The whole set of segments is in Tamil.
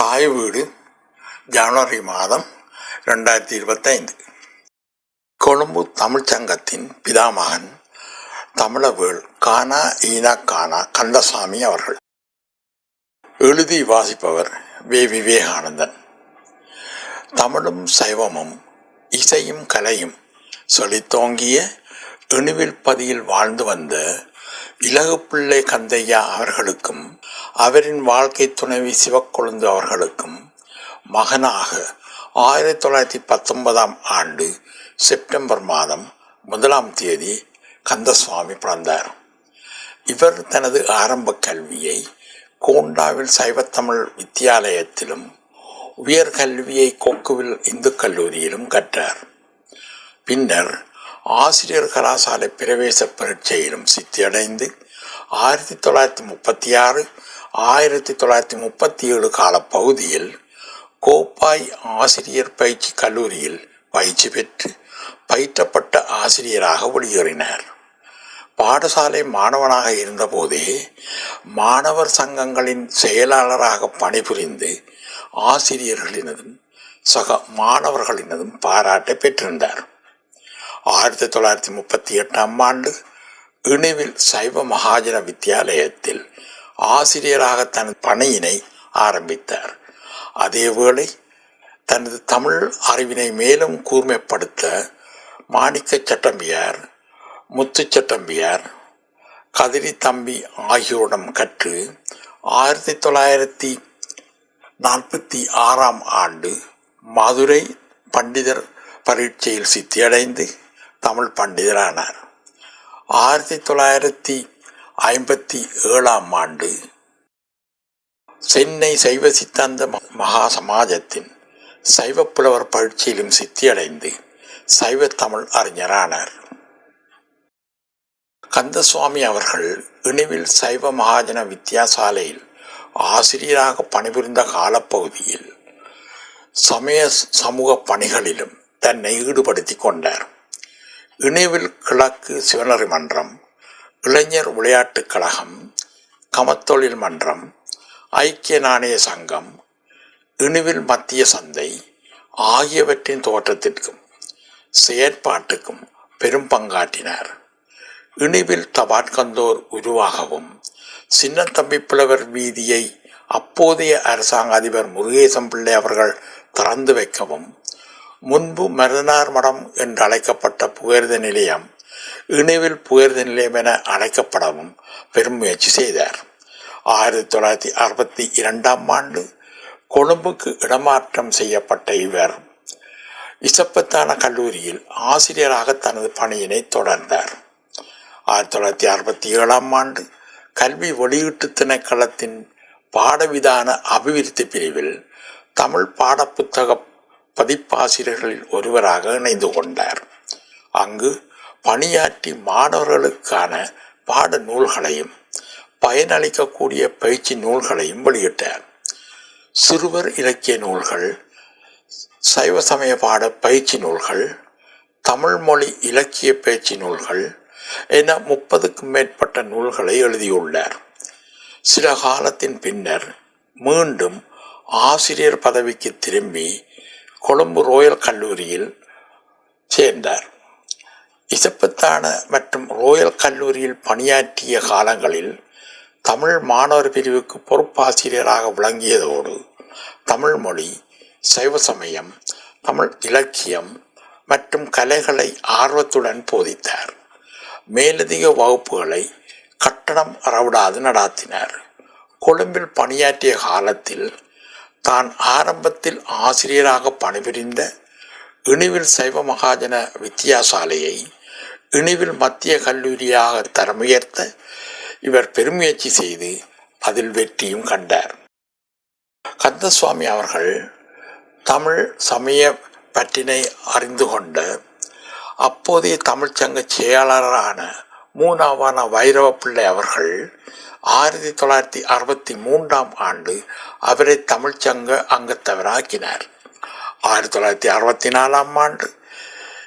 தாய் வீடு ஜனவரி மாதம் ரெண்டாயிரத்தி இருபத்தைந்து. கொழும்பு தமிழ்ச் சங்கத்தின் பிதாமகன் தமிழவேள் கானா ஈனா கானா கந்தசாமி அவர்கள். எழுதி வாசிப்பவர் வே. விவேகானந்தன். தமிழும் சைவமும் இசையும் கலையும் செழித்தோங்கிய இணுவில் பதியில் வாழ்ந்து வந்த இலகுப்பிள்ளை கந்தையா அவர்களுக்கும் அவரின் வாழ்க்கை துணைவி சிவக்கொழுந்து அவர்களுக்கும் மகனாக ஆயிரத்தி தொள்ளாயிரத்தி பத்தொன்பதாம் ஆண்டு செப்டம்பர் மாதம் முதலாம் தேதி கந்தசுவாமி பிறந்தார். இவர் தனது ஆரம்ப கல்வியை கோண்டாவில் சைவத்தமிழ் வித்தியாலயத்திலும் உயர்கல்வியை கொக்குவில் இந்து கல்லூரியிலும் கற்றார். பின்னர் ஆசிரியர் கலாசாலை பிரவேச பரீட்சையிலும் சித்தியடைந்து ஆயிரத்தி தொள்ளாயிரத்தி முப்பத்தி ஆறு ஆயிரத்தி தொள்ளாயிரத்தி முப்பத்தி ஏழு கால பகுதியில் கோப்பாய் ஆசிரியர் பயிற்சி கல்லூரியில் பயிற்சி பெற்று பயிற்றப்பட்ட ஆசிரியராக வெளியேறினார். பாடசாலை மாணவனாக இருந்தபோதே மாணவர் சங்கங்களின் செயலாளராக பணிபுரிந்து ஆசிரியர்களினதும் சக மாணவர்களினதும் பாராட்டை பெற்றிருந்தார். ஆயிரத்தி தொள்ளாயிரத்தி முப்பத்தி எட்டாம் ஆண்டு இணுவில் சைவ மகாஜன வித்தியாலயத்தில் ஆசிரியராக தனது பணியினை ஆரம்பித்தார். அதேவேளை தனது தமிழ் அறிவினை மேலும் கூர்மைப்படுத்த மாணிக்க சட்டம்பியார் முத்து சட்டம்பியார் கதிரி தம்பி ஆகியோரிடம் கற்று ஆயிரத்தி தொள்ளாயிரத்தி நாற்பத்தி ஆறாம் ஆண்டு மதுரை பண்டிதர் பரீட்சையில் சித்தியடைந்து தமிழ் பண்டிதரானார். ஆயிரத்தி தொள்ளாயிரத்தி ஐம்பத்தி ஏழாம் ஆண்டு சென்னை சைவ சித்தாந்த மகா சமாஜத்தின் சைவ புலவர் பயிற்சியிலும் சித்தியடைந்து சைவ தமிழ் அறிஞரானார். கந்தசுவாமி அவர்கள் இணைவில் சைவ மகாஜன வித்தியாசாலையில் ஆசிரியராக பணிபுரிந்த காலப்பகுதியில் சமய சமூக பணிகளிலும் தன்னை ஈடுபடுத்தி கொண்டார். இணைவில் கிழக்கு சிவனரி மன்றம் இளைஞர் விளையாட்டுக் கழகம் கமத்தொழில் மன்றம் ஐக்கிய நாணய சங்கம் இணுவில் மத்திய சந்தை ஆகியவற்றின் தோற்றத்திற்கும் செயற்பாட்டுக்கும் பெரும் பங்காற்றினார். இணுவில் தபாட்கந்தோர் உருவாகவும் சின்னத்தம்பி புலவர் வீதியை அப்போதைய அரசாங்க அதிபர் முருகேசம் பிள்ளை அவர்கள் திறந்து வைக்கவும் முன்பு மருதனார் மடம் என்று அழைக்கப்பட்ட புகழ்த நிலையம் இணைவில் புகழ்த நிலையம் என அழைக்கப்படவும் பெரும் முயற்சி செய்தார். ஆயிரத்தி தொள்ளாயிரத்தி அறுபத்தி இரண்டாம் ஆண்டு கொழும்புக்கு இடமாற்றம் செய்யப்பட்ட இவர் இசப்பத்தான கல்லூரியில் ஆசிரியராக தனது பணியினை தொடர்ந்தார். ஆயிரத்தி தொள்ளாயிரத்தி அறுபத்தி ஏழாம் ஆண்டு கல்வி வெளியீட்டு திணைக்களத்தின் பாடவிதான அபிவிருத்தி பிரிவில் தமிழ் பாடப்புத்தக பதிப்பாசிரியர்களில் ஒருவராக இணைந்து கொண்டார். அங்கு பணியாற்றி மாணவர்களுக்கான பாட நூல்களையும் பயனளிக்கக்கூடிய பயிற்சி நூல்களையும் வெளியிட்டார். சிறுவர் இலக்கிய நூல்கள் சைவ சமய பாட பயிற்சி நூல்கள் தமிழ் மொழி இலக்கிய பயிற்சி நூல்கள் என முப்பதுக்கும் மேற்பட்ட நூல்களை எழுதியுள்ளார். சில காலத்தின் பின்னர் மீண்டும் ஆசிரியர் பதவிக்கு திரும்பி கொழும்பு ரோயல் கல்லூரியில் சேர்ந்தார். இசப்பத்தான மற்றும் ரோயல் கல்லூரியில் பணியாற்றிய காலங்களில் தமிழ் மாணவர் பிரிவுக்கு பொறுப்பாசிரியராக விளங்கியதோடு தமிழ் மொழி சைவ சமயம் தமிழ் இலக்கியம் மற்றும் கலைகளை ஆர்வத்துடன் போதித்தார். மேலதிக வகுப்புகளை கட்டணம் அறவிடாது நடாத்தினார். கொழும்பில் பணியாற்றிய காலத்தில் தான் ஆரம்பத்தில் ஆசிரியராக பணிபுரிந்த இணுவில் சைவ மகாஜன வித்தியாசாலையை இணுவில் மத்திய கல்லூரியாக தரமுயர்த்த இவர் பெருமுயற்சி செய்து அதில் வெற்றியும் கண்டார். கந்தசுவாமி அவர்கள் தமிழ் சமய பற்றினை அறிந்து கொண்ட அப்போதைய தமிழ்ச்சங்க செயலாளரான மூனாவான வைரவ பிள்ளை அவர்கள் ஆயிரத்தி தொள்ளாயிரத்தி அறுபத்தி மூன்றாம் ஆண்டு அவரை தமிழ்ச்சங்க அங்கத்தவராக்கினார். ஆயிரத்தி தொள்ளாயிரத்தி அறுபத்தி நாலாம் ஆண்டு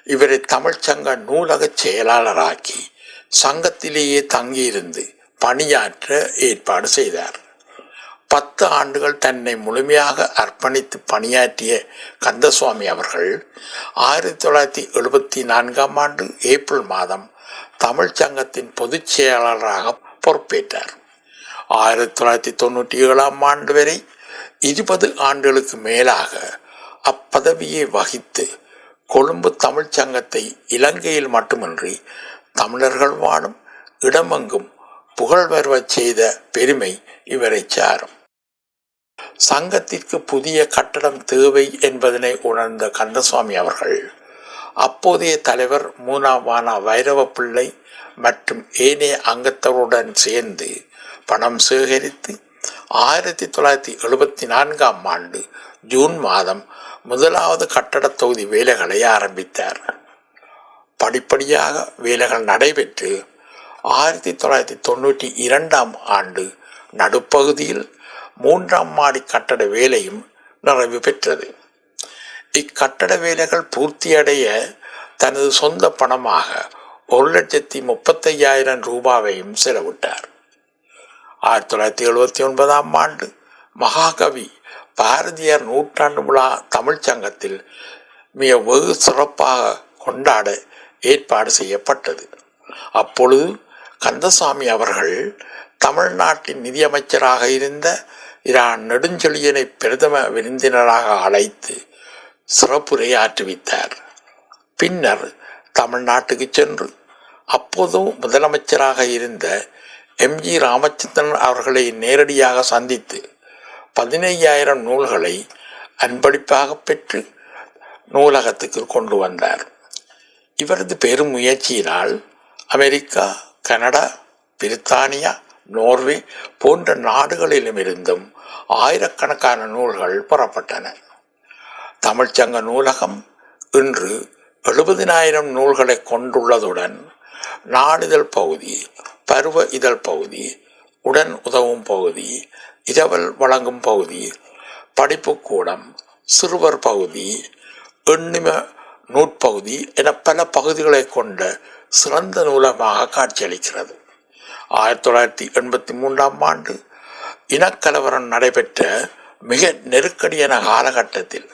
இவரை தமிழ்ச்சங்க நூலக செயலாளராக்கி சங்கத்திலேயே தங்கியிருந்து பணியாற்ற ஏற்பாடு செய்தார். பத்து ஆண்டுகள் தன்னை முழுமையாக அர்ப்பணித்து பணியாற்றிய கந்தசுவாமி அவர்கள் ஆயிரத்தி தொள்ளாயிரத்தி எழுபத்தி நான்காம் ஆண்டு ஏப்ரல் மாதம் தமிழ்ச் சங்கத்தின் பொதுச் செயலாளராக பொறுப்பேற்றார். ஆயிரத்தி தொள்ளாயிரத்தி தொண்ணூற்றி ஏழாம் ஆண்டு வரை இருபது ஆண்டுகளுக்கு மேலாக அப்பதவியை வகித்து கொழும்பு தமிழ்ச் சங்கத்தை இலங்கையில் மட்டுமின்றி தமிழர்கள் வாழும் இடமெங்கும் புகழ் வருவச் செய்த பெருமை இவரை சாரும். சங்கத்திற்கு புதிய கட்டடம் தேவை என்பதனை உணர்ந்த கந்தசுவாமி அவர்கள் அப்போதைய தலைவர் மூனாவானா வைரவ பிள்ளை மற்றும் ஏனைய அங்கத்தவருடன் சேர்ந்து பணம் சேகரித்து ஆயிரத்தி தொள்ளாயிரத்தி எழுபத்தி நான்காம் ஆண்டு ஜூன் மாதம் முதலாவது கட்டடத் தொகுதி வேலைகளை ஆரம்பித்தார். படிப்படியாக வேலைகள் நடைபெற்று ஆயிரத்தி தொள்ளாயிரத்தி தொண்ணூற்றி இரண்டாம் ஆண்டு நடுப்பகுதியில் மூன்றாம் மாடி கட்டட வேலையும் நிறைவு பெற்றது. இக்கட்டட வேலைகள் பூர்த்தியடைய தனது சொந்த பணமாக ஒரு லட்சத்தி முப்பத்தையாயிரம் ரூபாவையும் செலவிட்டார். ஆயிரத்தி தொள்ளாயிரத்தி எழுபத்தி ஒன்பதாம் ஆண்டு மகாகவி பாரதியார் நூற்றாண்டு விழா தமிழ்ச் சங்கத்தில் மிக வெகு சிறப்பாக கொண்டாட ஏற்பாடு செய்யப்பட்டது. அப்பொழுது கந்தசாமி அவர்கள் தமிழ்நாட்டின் நிதியமைச்சராக இருந்த இரா நெடுஞ்செழியனை பிரதம விருந்தினராக அழைத்து சிறப்புரை ஆற்றுவித்தார் பின்னர் தமிழ்நாட்டுக்கு சென்று அப்போதும் முதலமைச்சராக இருந்த எம்ஜி ராமச்சந்திரன் அவர்களை நேரடியாக சந்தித்து பதினையாயிரம் நூல்களை அன்பளிப்பாக பெற்று நூலகத்துக்கு கொண்டு வந்தார். இவரது பெரும் முயற்சியினால் அமெரிக்கா கனடா பிரித்தானியா நோர்வே போன்ற நாடுகளிலுமிருந்தும் ஆயிரக்கணக்கான நூல்கள் பெறப்பட்டன. தமிழ்ச்சங்க நூலகம் இன்று எழுபதினாயிரம் நூல்களை கொண்டுள்ளதுடன் நாளிதழ் பகுதி பருவ இதழ் பகுதி உடன் உதவும் பகுதி இரவல் வழங்கும் பகுதி படிப்புக்கூடம் சிறுவர் பகுதி எண்ணிம நூற்பகுதி என பல பகுதிகளை கொண்ட சிறந்த நூலகமாக காட்சியளிக்கிறது. ஆயிரத்தி தொள்ளாயிரத்தி எண்பத்தி மூன்றாம் ஆண்டு இனக்கலவரம் நடைபெற்ற மிக நெருக்கடியான காலகட்டத்தில்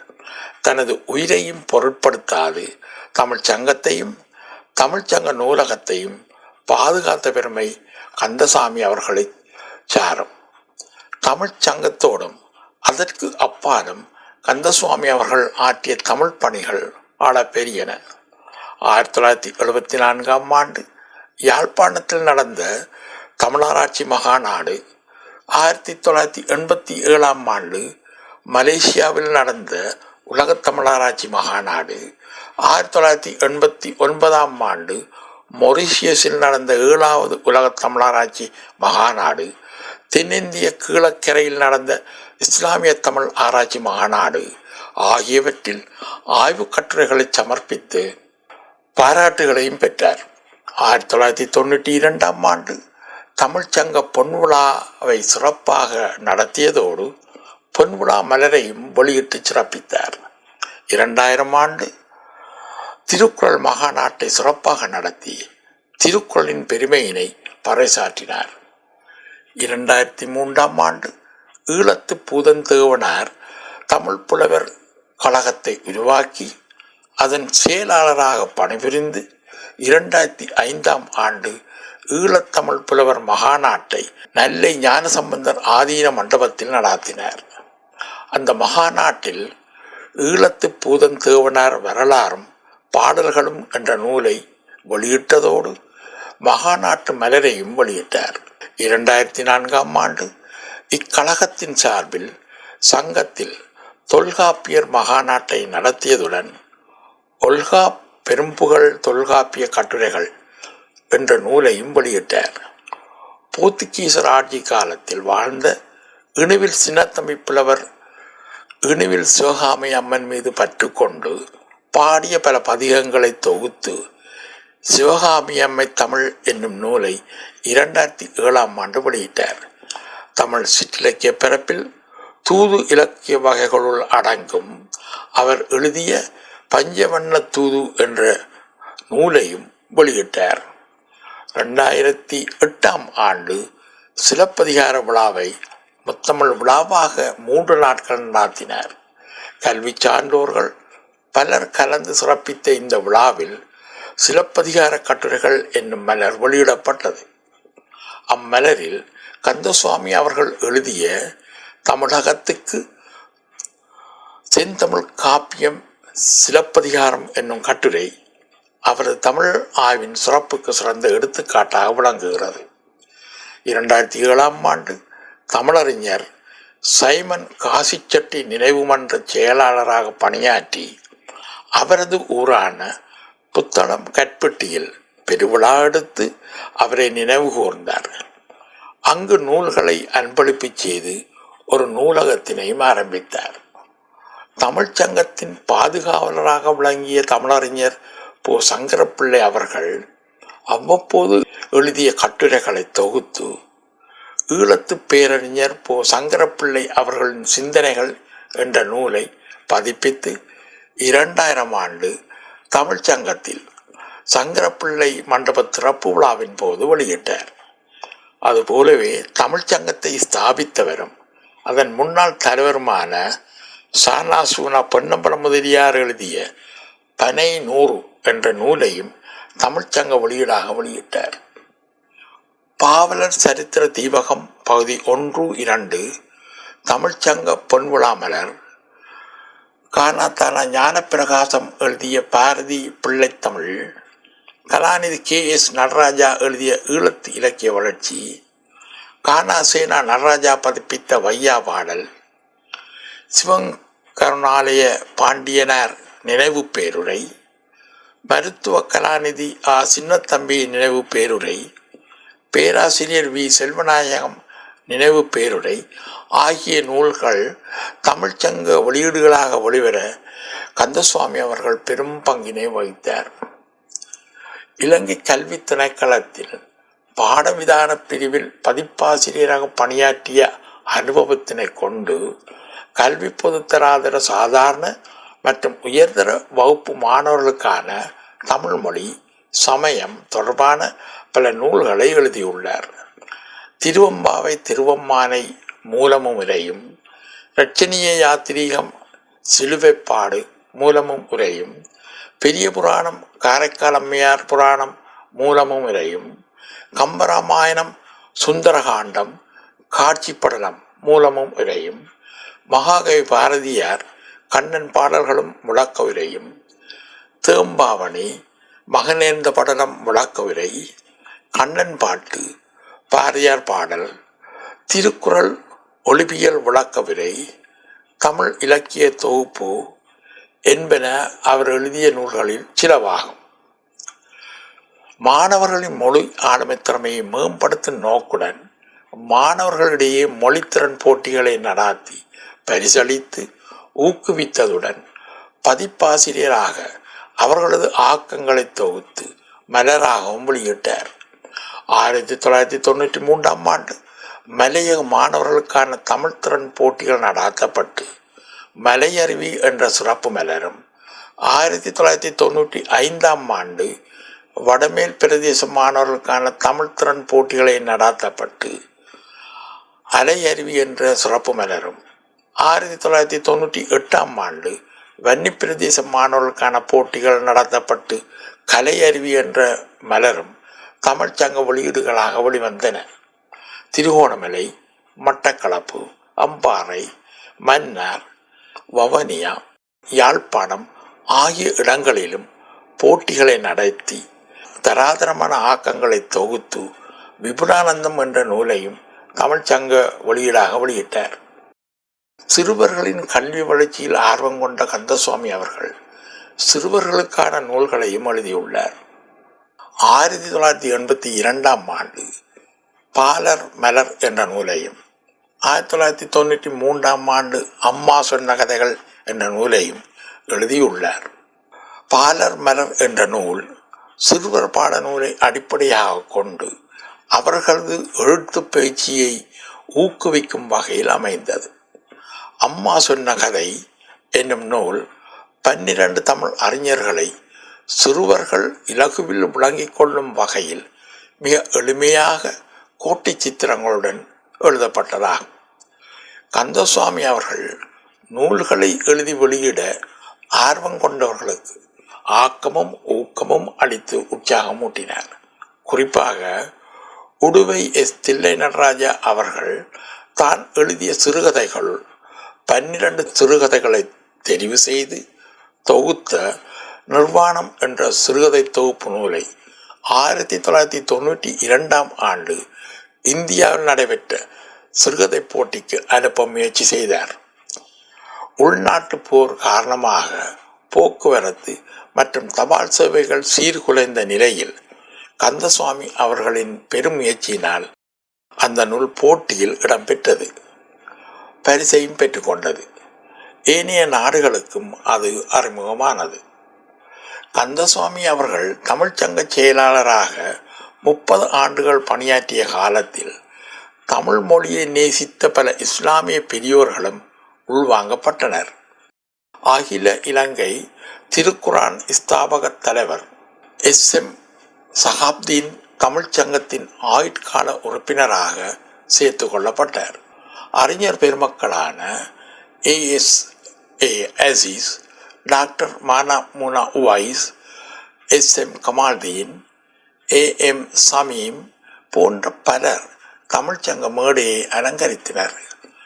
தனது உயிரையும் பொருட்படுத்தாது. தமிழ்ச் சங்கத்தையும் தமிழ்ச்சங்க நூலகத்தையும் பாதுகாத்த பெருமை கந்தசாமி அவர்களை சாரும். தமிழ்ச் சங்கத்தோடும் அதற்கு அப்பாலும் கந்தசுவாமி அவர்கள் ஆற்றிய தமிழ் பணிகள் ஆள பெரியன ஆயிரத்தி தொள்ளாயிரத்தி எழுபத்தி நான்காம் ஆண்டு யாழ்ப்பாணத்தில் நடந்த தமிழராட்சி மகாநாடு ஆயிரத்தி தொள்ளாயிரத்தி எண்பத்தி ஏழாம் ஆண்டு மலேசியாவில் நடந்த உலகத் தமிழராட்சி மகாநாடு. ஆயிரத்தி தொள்ளாயிரத்தி எண்பத்தி ஒன்பதாம் ஆண்டு மொரிஷியஸில் நடந்த ஏழாவது உலகத் தமிழராட்சி மகாநாடு. தென்னிந்திய கீழக்கரையில் நடந்த இஸ்லாமிய தமிழ் ஆராய்ச்சி மாநாடு ஆகியவற்றில் ஆய்வுக் கட்டுரைகளை சமர்ப்பித்து பாராட்டுகளையும் பெற்றார். ஆயிரத்தி தொள்ளாயிரத்தி தொண்ணூற்றி இரண்டாம் ஆண்டு தமிழ்ச்சங்க பொன்விழாவை சிறப்பாக நடத்தியதோடு பொன்விழா மலரையும் வெளியிட்டு சிறப்பித்தார். இரண்டாயிரம் ஆண்டு திருக்குறள் மகாநாட்டை சிறப்பாக நடத்தி திருக்குறளின் பெருமையினை பறைசாற்றினார். இரண்டாயிரத்தி மூன்றாம் ஆண்டு ஈழத்து பூதந்தேவனார் தமிழ் புலவர் கழகத்தை உருவாக்கி அதன் செயலாளராக பணிபுரிந்து இரண்டாயிரத்தி ஐந்தாம் ஆண்டு ஈழத்தமிழ் புலவர் மகாநாட்டை நெல்லை ஞானசம்பந்தர் ஆதீன மண்டபத்தில் நடாத்தினார். அந்த மகாநாட்டில் ஈழத்து பூதந்தேவனார் வரலாறும் பாடல்களும் என்ற நூலை வெளியிட்டதோடு மகாநாட்டு மலரையும் வெளியிட்டார். இரண்டாயிரத்தி நான்காம் ஆண்டு இக்கழகத்தின் சார்பில் சங்கத்தில் தொல்காப்பியர் மகாநாட்டை நடத்தியதுடன் ஒல்கா பெரும்புகழ் தொல்காப்பிய கட்டுரைகள் என்ற நூலையும் வெளியிட்டார். போர்த்துகீசர் ஆட்சி காலத்தில் வாழ்ந்த இணுவில் சின்னத்தம்பி புலவர் இணுவில் சிவகாமி அம்மன் மீது பற்று கொண்டு பாடிய பல பதிகங்களை தொகுத்து சிவகாமி அம்மை தமிழ் என்னும் நூலை இரண்டாயிரத்தி ஏழாம் ஆண்டு வெளியிட்டார். தமிழ் சிற்றிலக்கிய பிறப்பில் தூது இலக்கிய வகைகளுள் அடங்கும் அவர் எழுதிய பஞ்சவண்ண தூது என்ற நூலையும் வெளியிட்டார். ரெண்டாயிரத்தி எட்டாம் ஆண்டு சிலப்பதிகார விழாவை முத்தமிழ் விழாவாக மூன்று நாட்கள் நடத்தினார். கல்வி சான்றோர்கள் பலர் கலந்து சிறப்பித்த இந்த விழாவில் சிலப்பதிகார கட்டுரைகள் என்னும் மலர் வெளியிடப்பட்டது. அம்மலரில் கந்தசுவாமி அவர்கள் எழுதிய தமிழகத்துக்கு செந்தமிழ் காப்பியம் சிலப்பதிகாரம் என்னும் கட்டுரை அவரது தமிழ் ஆய்வின் சிறப்புக்கு சிறந்த எடுத்துக்காட்டாக விளங்குகிறது. இரண்டாயிரத்தி ஏழாம் ஆண்டு தமிழறிஞர் சைமன் காசிச்சட்டி நினைவு மன்ற செயலாளராக பணியாற்றி அவரது ஊரான புத்தளம் கற்பட்டியில் பெருவிழா எடுத்து அவரை நினைவு கூர்ந்தார். அங்கு நூல்களை அன்பளிப்பு செய்து ஒரு நூலகத்தினையும் ஆரம்பித்தார். தமிழ்ச் சங்கத்தின் பாதுகாவலராக விளங்கிய தமிழறிஞர் போ. சங்கரப்பிள்ளை அவர்கள் அவ்வப்போது எழுதிய கட்டுரைகளை தொகுத்து ஈழத்து பேரறிஞர் போ சங்கரப்பிள்ளை அவர்களின் சிந்தனைகள் என்ற நூலை பதிப்பித்து இரண்டாயிரம் ஆண்டு தமிழ்ச் சங்கத்தில் சங்கரப்பிள்ளை மண்டப திறப்பு விழாவின் போது வெளியிட்டார். அதுபோலவே தமிழ்ச்சங்கத்தை ஸ்தாபித்தவரும் அதன் முன்னாள் தலைவருமான சானா சூனா பொன்னம்பல முதலியார் எழுதிய பனை நூறு என்ற நூலையும் தமிழ்ச்சங்க வெளியீடாக வெளியிட்டார். பாவலர் சரித்திர தீபகம் பகுதி ஒன்று இரண்டு. தமிழ்ச்சங்க பொன்விழா மலர் காணாத்தான ஞானப்பிரகாசம் எழுதிய பாரதி பிள்ளைத்தமிழ். கலாநிதி கே. எஸ். நடராஜா எழுதிய ஈழத்து இலக்கிய வளர்ச்சி. காணாசேனா நடராஜா பதிப்பித்த வையா பாடல். சிவங்கருணாலய பாண்டியனார் நினைவு பேருரை. மருத்துவ கலாநிதி ஆ. சின்னத்தம்பி நினைவு பேருரை. பேராசிரியர் வி. செல்வநாயகம் நினைவு பேருரை ஆகிய நூல்கள் தமிழ்ச்சங்க வெளியீடுகளாக வெளிவர கந்தசுவாமி அவர்கள் பெரும் பங்கினை வகித்தார். இலங்கை கல்வி திணைக்களத்தில் பாடவிதான பிரிவில் பதிப்பாசிரியராக பணியாற்றிய அனுபவத்தினை கொண்டு கல்வி பொதுத்தராதர சாதாரண மற்றும் உயர்தர வகுப்பு மாணவர்களுக்கான தமிழ்மொழி சமயம் தொடர்பான பல நூல்களை எழுதியுள்ளார். திருவம்பாவை திருவம்மானை மூலமும் உரையும் இரட்சணிய யாத்திரீகம் சிலுவைப்பாடு மூலமும் உரையும் பெரிய புராணம் காரைக்கால் அம்மையார் புராணம் மூலமும் உரையும் கம்பராமாயணம் சுந்தரகாண்டம் காட்சிப்படலம் மூலமும் உரையும் மகாகவி பாரதியார் கண்ணன் பாடல்களும் முழக்க உரையும் தேம்பாவணி மகனேந்த படலம் முழக்க உரை கண்ணன் பாட்டு பாரதியார் பாடல் திருக்குறள் ஒளிபியல் விளக்க விரை தமிழ் இலக்கிய தொகுப்பு என்பன அவர் எழுதிய நூல்களில் சிலவாகும். மாணவர்களின் மொழி ஆளுமை திறமையை மேம்படுத்தும் நோக்குடன் மாணவர்களிடையே மொழித்திறன் போட்டிகளை நடாத்தி பரிசளித்து ஊக்குவித்ததுடன் பதிப்பாசிரியராக அவர்களது ஆக்கங்களை தொகுத்து மலராகவும் வெளியிட்டார். ஆயிரத்தி தொள்ளாயிரத்தி தொண்ணூற்றி மூன்றாம் ஆண்டு மலையக மாணவர்களுக்கான தமிழ் திறன் போட்டிகள் நடாத்தப்பட்டு மலையருவி என்ற சிறப்பு மலரும். ஆயிரத்தி தொள்ளாயிரத்தி தொண்ணூற்றி ஐந்தாம் ஆண்டு வடமேல் பிரதேச மாணவர்களுக்கான தமிழ் திறன் போட்டிகளை நடாத்தப்பட்டு அலையருவி என்ற சிறப்பு மலரும். ஆயிரத்தி தொள்ளாயிரத்தி தொண்ணூற்றி எட்டாம் ஆண்டு வன்னி பிரதேச மாணவர்களுக்கான போட்டிகள் நடத்தப்பட்டு கலை அருவி என்ற மலரும். தமிழ்ச்சங்க வெளியீடுகளாக வெளிவந்தன. திருகோணமலை மட்டக்களப்பு அம்பாறை மன்னார் வவனியா யாழ்ப்பாணம் ஆகிய இடங்களிலும் போட்டிகளை நடத்தி தராதரமான ஆக்கங்களை தொகுத்து விபுலானந்தம் என்ற நூலையும் தமிழ்ச்சங்க வெளியீடாக வெளியிட்டார். சிறுவர்களின் கல்வி வளர்ச்சியில் ஆர்வம் கொண்ட கந்தசுவாமி அவர்கள் சிறுவர்களுக்கான நூல்களையும் எழுதியுள்ளார். ஆயிரத்தி தொள்ளாயிரத்தி எண்பத்தி இரண்டாம் ஆண்டு பாலர் மலர் என்ற நூலையும் ஆயிரத்தி தொள்ளாயிரத்தி தொண்ணூற்றி மூன்றாம் ஆண்டு அம்மா சொன்ன கதைகள் என்ற நூலையும் எழுதியுள்ளார். பாலர் மலர் என்ற நூல் சிறுவர் பாட நூலை அடிப்படையாக கொண்டு அவர்களது எழுத்து பயிற்சியை ஊக்குவிக்கும் வகையில் அமைந்தது. அம்மா சொன்ன கதை என்னும் நூல் பன்னிரண்டு தமிழ் அறிஞர்களை சிறுவர்கள் இலகுவில் விளங்கிக் கொள்ளும் வகையில் மிக எளிமையாக கோட்டி சித்திரங்களுடன் எழுதப்பட்டதாகும் கந்தசுவாமி அவர்கள் நூல்களை எழுதி வெளியிட ஆர்வம் கொண்டவர்களுக்கு ஆக்கமும் ஊக்கமும் அளித்து உற்சாகமூட்டினார் குறிப்பாக உடுவை எஸ். தில்லை நடராஜா அவர்கள் தான் எழுதிய சிறுகதைகள் பன்னிரண்டு சிறுகதைகளை தெரிவு செய்து தொகுத்த நிர்வாணம் என்ற சிறுகதை தொகுப்பு நூலை ஆயிரத்தி தொள்ளாயிரத்தி தொண்ணூற்றி இரண்டாம் ஆண்டு இந்தியாவில் நடைபெற்ற சிறுகதை போட்டிக்கு அனுப்ப முயற்சி செய்தார். உள்நாட்டு போர் காரணமாக போக்குவரத்து மற்றும் தபால் சேவைகள் சீர்குலைந்த நிலையில் கந்தசுவாமி அவர்களின் பெருமுயற்சியினால் அந்த நூல் போட்டியில் இடம்பெற்றது பரிசையும் பெற்றுக்கொண்டது ஏனைய நாடுகளுக்கும் அது அறிமுகமானது. கந்தசுவாமி அவர்கள் தமிழ்ச்சங்க செயலாளராக முப்பது ஆண்டுகள் பணியாற்றிய காலத்தில் தமிழ் மொழியை நேசித்த பல இஸ்லாமிய பெரியோர்களும் உள்வாங்கப்பட்டனர். அகில இலங்கை திருக்குரான் ஸ்தாபக தலைவர் எஸ். எம். சகாப்தீன் தமிழ்ச்சங்கத்தின் ஆயுட்கால உறுப்பினராக சேர்த்து கொள்ளப்பட்டார் அறிஞர் பெருமக்களான AS A. Aziz doctor Mana முனா Uvais S M Kamaldeen A M Shameem போன்ற பலர் தமிழ்ச்சங்க மேடையை அலங்கரித்தனர்.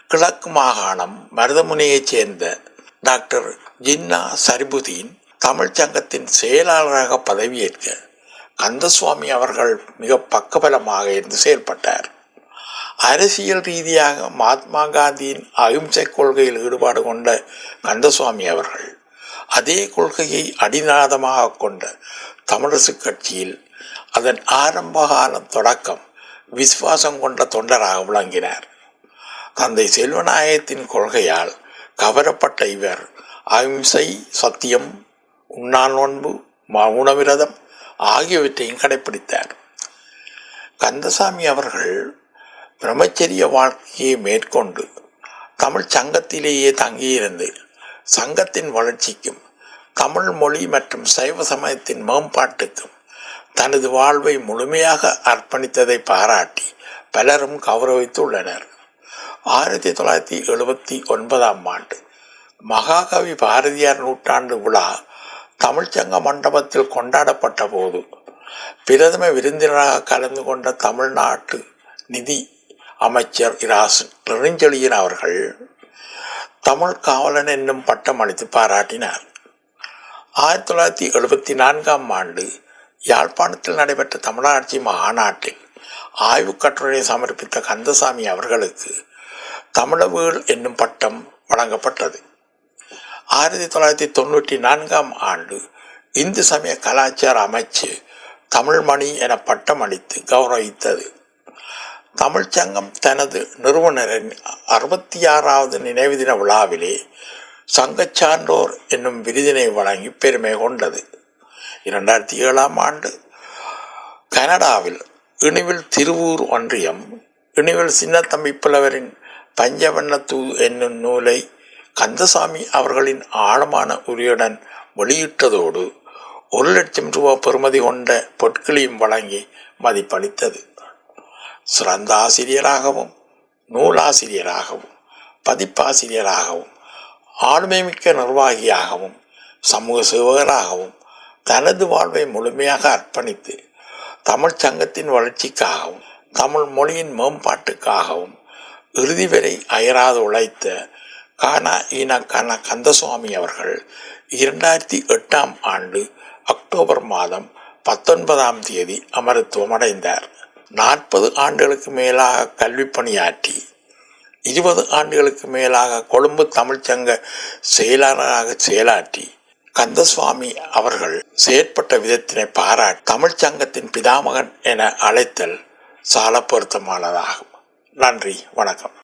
கிழக்கு மாகாணம் மருதமுனையைச் சேர்ந்த டாக்டர் ஜின்னா சரிபுதீன் தமிழ்ச்சங்கத்தின் செயலாளராக பதவியேற்க கந்தசுவாமி அவர்கள் மிக பக்கபலமாக இருந்து செயல்பட்டார். அரசியல் ரீதியாக மகாத்மா காந்தியின் அகிம்சை கொள்கையில் ஈடுபாடு கொண்ட கந்தசுவாமி அவர்கள் அதே கொள்கையை அடிநாதமாக கொண்ட தமிழரசு கட்சியில் அதன் ஆரம்பகாலம் தொடக்கம் விசுவாசம் கொண்ட தொண்டராக விளங்கினார். தந்தை செல்வநாயகத்தின் கொள்கையால் கவரப்பட்ட இவர் அஹிம்சை சத்தியம் உண்ணா நோன்பு மௌனவிரதம் ஆகியவற்றையும் கடைபிடித்தார் கந்தசாமி அவர்கள் பிரம்மச்சரிய வாழ்க்கையை மேற்கொண்டு தமிழ் சங்கத்திலேயே தங்கியிருந்து சங்கத்தின் வளர்ச்சிக்கும் தமிழ் மொழி மற்றும் சைவ சமயத்தின் மேம்பாட்டுக்கும் தனது வாழ்வை முழுமையாக அர்ப்பணித்ததை பாராட்டி பலரும் கௌரவித்துள்ளனர். ஆயிரத்தி தொள்ளாயிரத்தி எழுபத்தி ஒன்பதாம் ஆண்டு மகாகவி பாரதியார் நூற்றாண்டு விழா தமிழ்ச்சங்க மண்டபத்தில் கொண்டாடப்பட்ட போது பிரதம விருந்தினராக கலந்து கொண்ட தமிழ்நாட்டு நிதி அமைச்சர் இராசு நெடுஞ்செழியன் அவர்கள் தமிழ் காவலன் என்னும் பட்டம் அளித்து பாராட்டினார். ஆயிரத்தி தொள்ளாயிரத்தி எழுபத்தி நான்காம் ஆண்டு யாழ்ப்பாணத்தில் நடைபெற்ற தமிழாட்சி மாநாட்டில் ஆய்வுக் கட்டுரையை சமர்ப்பித்த கந்தசாமி அவர்களுக்கு தமிழவுகள் என்னும் பட்டம் வழங்கப்பட்டது. ஆயிரத்தி தொள்ளாயிரத்தி தொண்ணூற்றி நான்காம் ஆண்டு இந்து சமய கலாச்சார அமைச்சு தமிழ்மணி என பட்டம் அளித்து கௌரவித்தது. தமிழ்ச்சங்கம் தனது நிறுவனரின் அறுபத்தி ஆறாவது நினைவு தின விழாவிலே சங்கச் சான்றோர் என்னும் விருதினை வழங்கி பெருமை கொண்டது. இரண்டாயிரத்தி ஏழாம் ஆண்டு கனடாவில் இணுவில் திருவூர் ஒன்றியம் இணுவில் சின்னத்தம்பி புலவரின் பஞ்சவண்ணத்தூ என்னும் நூலை கந்தசாமி அவர்களின் ஆழமான உரியுடன் வெளியிட்டதோடு ஒரு லட்சம் ரூபாய் பெறுமதி கொண்ட பொற்களையும் வழங்கி மதிப்பளித்தது. சிறந்த ஆசிரியராகவும் நூலாசிரியராகவும் பதிப்பாசிரியராகவும் ஆளுமைமிக்க நிர்வாகியாகவும் சமூக சேவகராகவும் தனது வாழ்வை முழுமையாக அர்ப்பணித்து தமிழ் சங்கத்தின் வளர்ச்சிக்காகவும் தமிழ் மொழியின் மேம்பாட்டுக்காகவும் இறுதி வரை அயராது உழைத்த கானா ஈனா கானா கந்தசுவாமி அவர்கள் இரண்டாயிரத்தி எட்டாம் ஆண்டு அக்டோபர் மாதம் பத்தொன்பதாம் தேதி அமரத்துவம் அடைந்தார். நாற்பது ஆண்டுகளுக்கு மேலாக கல்வி பணியாற்றி இருபது ஆண்டுகளுக்கு மேலாக கொழும்பு தமிழ்ச்சங்க செயலாளராக செயலாற்றி கந்தசுவாமி அவர்கள் செயற்பட்ட விதத்தினை பாராட்டி தமிழ்ச்சங்கத்தின் பிதாமகன் என அழைத்தல் சால பொருத்தமானதாகும் நன்றி வணக்கம்.